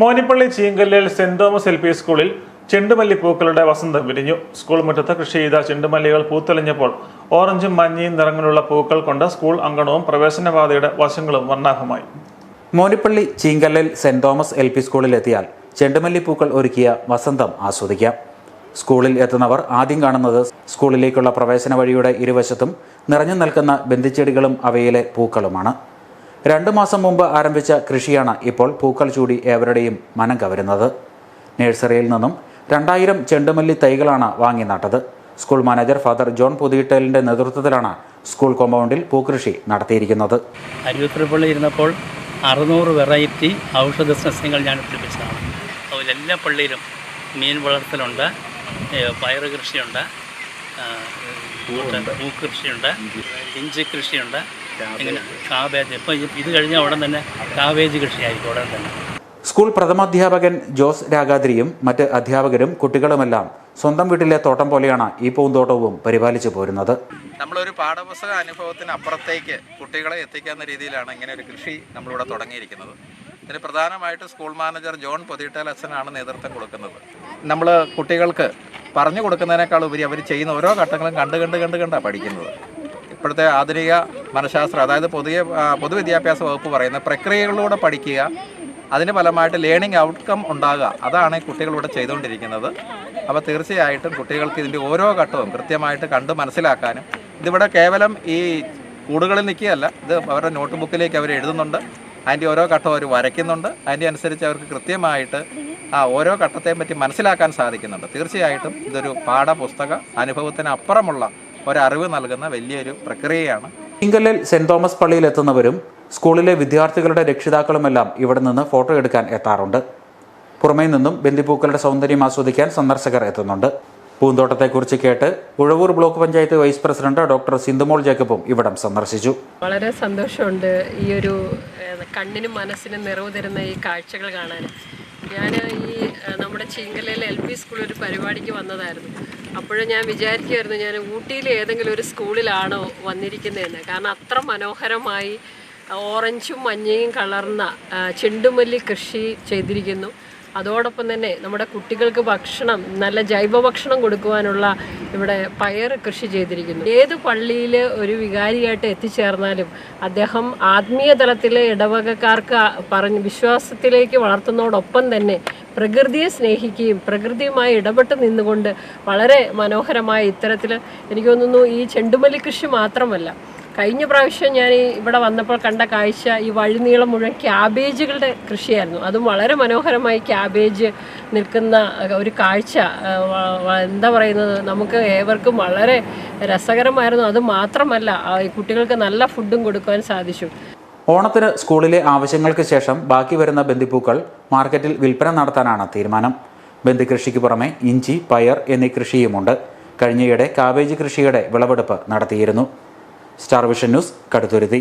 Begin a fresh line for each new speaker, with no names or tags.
മോനിപ്പള്ളി ചീങ്കല്ലിൽ Saint Thomas L P സ്കൂളിൽ ചെണ്ടുമല്ലി പൂക്കളുടെ വസന്തം വിരിഞ്ഞു. സ്കൂൾ മുറ്റത്ത് കൃഷി ചെയ്ത ചെണ്ടുമല്ലികൾ പൂത്തെളിഞ്ഞപ്പോൾ ഓറഞ്ചും മഞ്ഞയും നിറങ്ങളുള്ള പൂക്കൾ കൊണ്ട് സ്കൂൾ അങ്കണവും പ്രവേശനപാതയുടെ വശങ്ങളും വർണാഭമായി.
മോനിപ്പള്ളി ചീങ്കല്ലിൽ സെന്റ് തോമസ് എൽ പി സ്കൂളിലെത്തിയാൽ ചെണ്ടുമല്ലി പൂക്കൾ ഒരുക്കിയ വസന്തം ആസ്വദിക്കാം. സ്കൂളിൽ എത്തുന്നവർ ആദ്യം കാണുന്നത് സ്കൂളിലേക്കുള്ള പ്രവേശന വഴിയുടെ ഇരുവശത്തും നിറഞ്ഞു നിൽക്കുന്ന ബന്ധിച്ചെടികളും അവയിലെ പൂക്കളുമാണ്. രണ്ടു മാസം മുമ്പ് ആരംഭിച്ച കൃഷിയാണ് ഇപ്പോൾ പൂക്കൾ ചൂടി ഏവരുടെയും മനം കവരുന്നത്. നഴ്സറിയിൽ നിന്നും രണ്ടായിരം ചെണ്ടുമല്ലി തൈകളാണ് വാങ്ങി നട്ടത്. സ്കൂൾ മാനേജർ ഫാദർ ജോൺ പുതിയിട്ടലിന്റെ നേതൃത്വത്തിലാണ് സ്കൂൾ കോമ്പൗണ്ടിൽ പൂക്കൃഷി നടത്തിയിരിക്കുന്നത്.
അരുവിപ്പുറപ്പള്ളി ഇരുന്നപ്പോൾ അറുന്നൂറ് വെറൈറ്റി ഔഷധ സസ്യങ്ങൾ ഞാൻ പിടിപ്പിച്ചതാണ്. അതുപോലെ എല്ലാ പള്ളിയിലും മീൻ വളർത്തലുണ്ട് പയറ് കൃഷിയുണ്ട് പൂക്കൃഷിയുണ്ട് ഇഞ്ചി കൃഷിയുണ്ട് കാബേജ് ഇപ്പോൾ ഇത് കഴിഞ്ഞാൽ ഉടൻ തന്നെ കാബേജ് കൃഷിയായിരിക്കും ഉടൻ തന്നെ.
സ്കൂൾ പ്രഥമാധ്യാപകൻ ജോസ് രാഗാദ്രിയും മറ്റ് അധ്യാപകരും കുട്ടികളുമെല്ലാം സ്വന്തം വീട്ടിലെ തോട്ടം പോലെയാണ് ഈ പൂന്തോട്ടവും പരിപാലിച്ചു പോരുന്നത്.
നമ്മളൊരു പാഠപുസ്തക അനുഭവത്തിന് അപ്പുറത്തേക്ക് കുട്ടികളെ എത്തിക്കാവുന്ന രീതിയിലാണ് ഇങ്ങനെ ഒരു കൃഷി നമ്മളിവിടെ തുടങ്ങിയിരിക്കുന്നത്. ഇതിന് പ്രധാനമായിട്ട് സ്കൂൾ മാനേജർ ജോൺ പൊതിയിട്ടൽ അച്ഛനാണ് നേതൃത്വം കൊടുക്കുന്നത്. നമ്മൾ കുട്ടികൾക്ക് പറഞ്ഞു കൊടുക്കുന്നതിനേക്കാൾ ഉപരി അവർ ചെയ്യുന്ന ഓരോ ഘട്ടങ്ങളും കണ്ട് കണ്ട് കണ്ട് കണ്ടാണ് പഠിക്കുന്നത്. ഇപ്പോഴത്തെ ആധുനിക മനഃശാസ്ത്രം അതായത് പൊതുവെ പൊതുവിദ്യാഭ്യാസ വകുപ്പ് പറയുന്ന പ്രക്രിയകളിലൂടെ പഠിക്കുക അതിന് ഫലമായിട്ട് ലേണിംഗ് ഔട്ട്കം ഉണ്ടാകുക അതാണ് കുട്ടികളിവിടെ ചെയ്തുകൊണ്ടിരിക്കുന്നത്. അപ്പോൾ തീർച്ചയായിട്ടും കുട്ടികൾക്ക് ഇതിന്റെ ഓരോ ഘട്ടവും കൃത്യമായിട്ട് കണ്ട് മനസ്സിലാക്കാനും ഇതിവിടെ കേവലം ഈ കൂടുകളിൽ നിൽക്കുകയല്ല ഇത് അവരുടെ നോട്ട് ബുക്കിലേക്ക് അവർ എഴുതുന്നുണ്ട് അതിന്റെ ഓരോ ഘട്ടവും അവർ വരയ്ക്കുന്നുണ്ട് അതിന്റെ അനുസരിച്ച് അവർക്ക് കൃത്യമായിട്ട് ആ ഓരോ ഘട്ടത്തെയും പറ്റി മനസ്സിലാക്കാൻ സാധിക്കുന്നുണ്ട്. തീർച്ചയായിട്ടും ഇതൊരു പാഠപുസ്തക അനുഭവത്തിന് അപ്പുറമുള്ള ഒരറിവ് നൽകുന്ന വലിയൊരു പ്രക്രിയയാണ്.
ഇങ്കല്ലിൽ സെന്റ് തോമസ് പള്ളിയിൽ എത്തുന്നവരും സ്കൂളിലെ വിദ്യാർത്ഥികളുടെ രക്ഷിതാക്കളുമെല്ലാം ഇവിടെ നിന്ന് ഫോട്ടോ എടുക്കാൻ എത്താറുണ്ട്. പുറമേ നിന്നും ബന്ദിപ്പൂക്കളുടെ സൗന്ദര്യം ആസ്വദിക്കാൻ സന്ദർശകർ എത്തുന്നുണ്ട്. പൂന്തോട്ടത്തെക്കുറിച്ച് കേട്ട് Uzhavoor block panchayat vice president doctor Sindhumol ജേക്കബും ഇവിടം സന്ദർശിച്ചു.
വളരെ സന്തോഷമുണ്ട് ഈ ഒരു കണ്ണിനും മനസ്സിനും നിറവ് തരുന്ന ഈ കാഴ്ചകൾ കാണാൻ. ഞാൻ ഏഹ്, എൽ പി സ്കൂളിൽ ഒരു പരിപാടിക്ക് വന്നതായിരുന്നു. അപ്പോഴും ഞാൻ വിചാരിക്കുമായിരുന്നു ഞാൻ ഊട്ടിയിൽ ഏതെങ്കിലും ഒരു സ്കൂളിലാണോ വന്നിരിക്കുന്നതെന്ന്. കാരണം അത്ര മനോഹരമായി ഓറഞ്ചും മഞ്ഞയും കളർന്ന ചെണ്ടുമല്ലി കൃഷി ചെയ്തിരിക്കുന്നു. അതോടൊപ്പം തന്നെ നമ്മുടെ കുട്ടികൾക്ക് ഭക്ഷണം നല്ല ജൈവ ഭക്ഷണം കൊടുക്കുവാനുള്ള ഇവിടെ പയർ കൃഷി ചെയ്തിരിക്കുന്നു. ഏത് പള്ളിയിൽ ഒരു വികാരിയായിട്ട് എത്തിച്ചേർന്നാലും അദ്ദേഹം ആത്മീയ തലത്തിലെ ഇടവകക്കാർക്ക് പറഞ്ഞ് വിശ്വാസത്തിലേക്ക് വളർത്തുന്നതോടൊപ്പം തന്നെ പ്രകൃതിയെ സ്നേഹിക്കുകയും പ്രകൃതിയുമായി ഇടപെട്ട് നിന്നുകൊണ്ട് വളരെ മനോഹരമായ ഇത്തരത്തിൽ എനിക്ക് തോന്നുന്നു ഈ ചെണ്ടുമല്ലി കൃഷി മാത്രമല്ല. കഴിഞ്ഞ പ്രാവശ്യം ഞാൻ ഈ ഇവിടെ വന്നപ്പോൾ കണ്ട കാഴ്ച ഈ വഴിനീളം മുഴുവൻ ക്യാബേജുകളുടെ കൃഷിയായിരുന്നു. അതും വളരെ മനോഹരമായി ക്യാബേജ് നിൽക്കുന്ന ഒരു കാഴ്ച. എന്താ പറയുന്നത്? നമുക്ക് ഏവർക്കും വളരെ രസകരമായിരുന്നു. അത് മാത്രമല്ല കുട്ടികൾക്ക് നല്ല ഫുഡും കൊടുക്കുവാൻ സാധിച്ചു.
ഓണത്തിന് സ്കൂളിലെ ആവശ്യങ്ങൾക്ക് ശേഷം ബാക്കി വരുന്ന ബന്ദിപ്പൂക്കൾ മാർക്കറ്റിൽ വിൽപ്പന നടത്താനാണ് തീരുമാനം. ബന്ദി കൃഷിക്ക് പുറമെ ഇഞ്ചി പയർ എന്നീ കൃഷിയുമുണ്ട്. കഴിഞ്ഞയിടെ കാബേജ് കൃഷിയുടെ വിളവെടുപ്പ് നടത്തിയിരുന്നു. Star Vision News Kaduthuruthy.